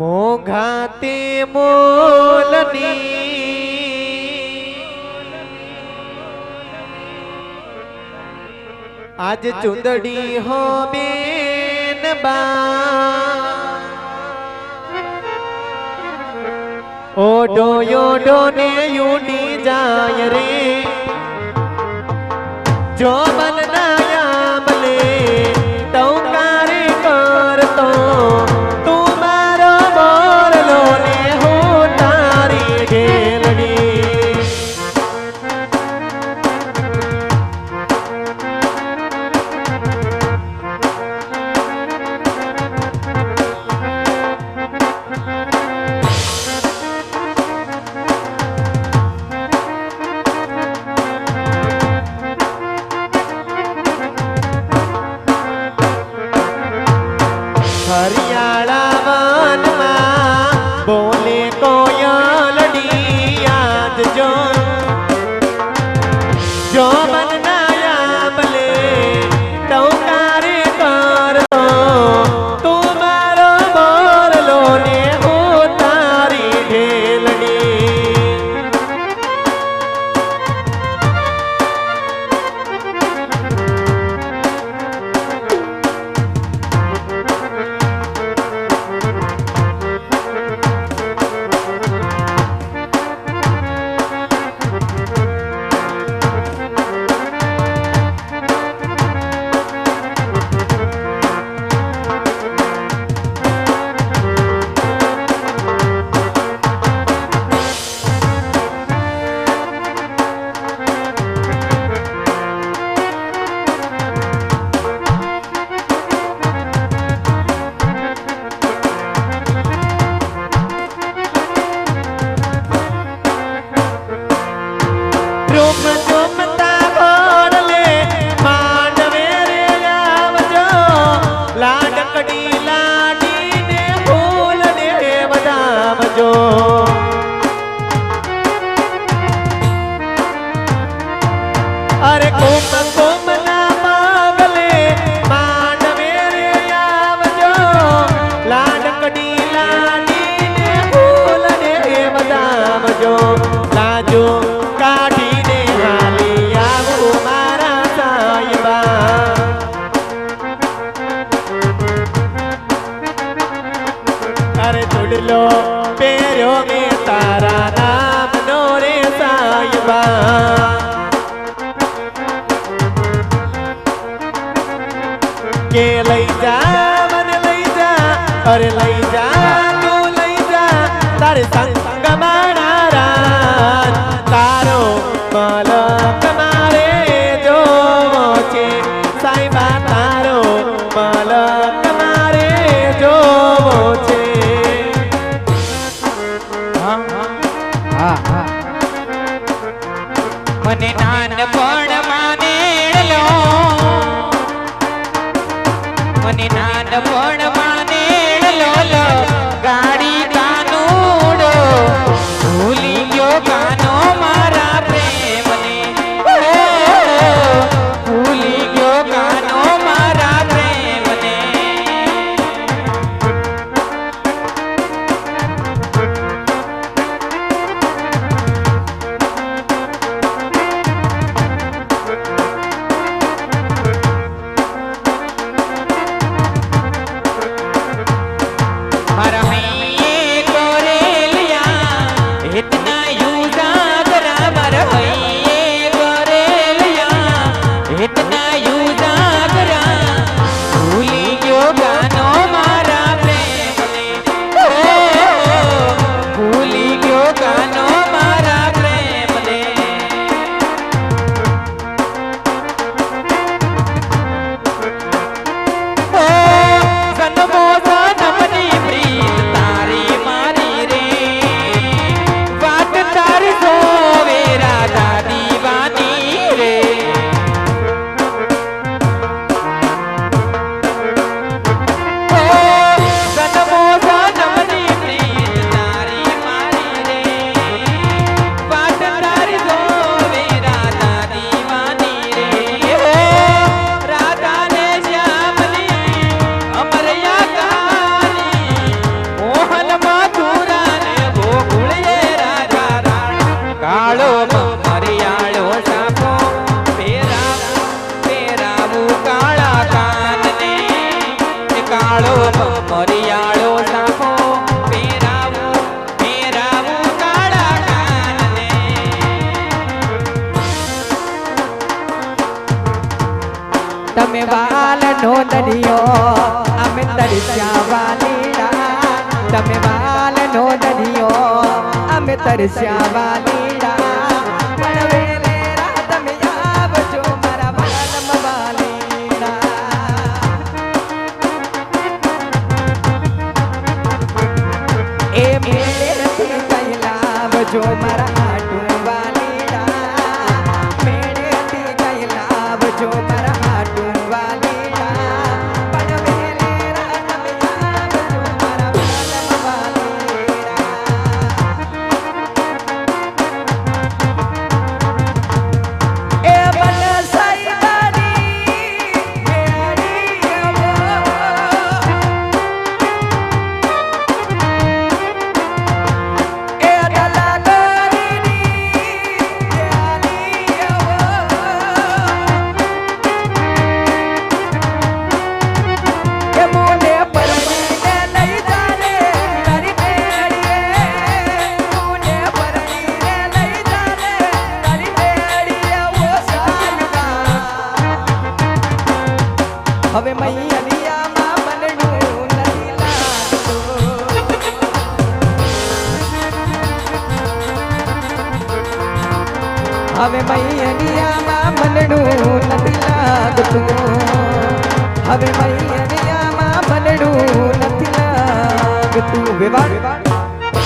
મોઘાતે મોલની આજ ચુંદડી હો બેન બા. ઓડો યોડો ને યુડી જાય રે. જો બન જો અરે લઈ જા, તું લઈ જા, તારે સંગ મારા રાત તારો મલક મારે જોવો છે. સાઈબા, તારો મારે જોવો છે. મને નાનપણ માનેલો. મને નાનપણ નો દરિયો અમે તરસ્યા વાલીડા તમે બાલ નો દરિયો અમે તરસ્યા વાલીડા જો મારા હવે મૈયલિયામાં મનડું નથી લાગતું. હવે મૈયરિયામાં મનડું નથી લાગતું. હવે મૈયરિયામાં મનડું નથી લાગતું. વિવાહ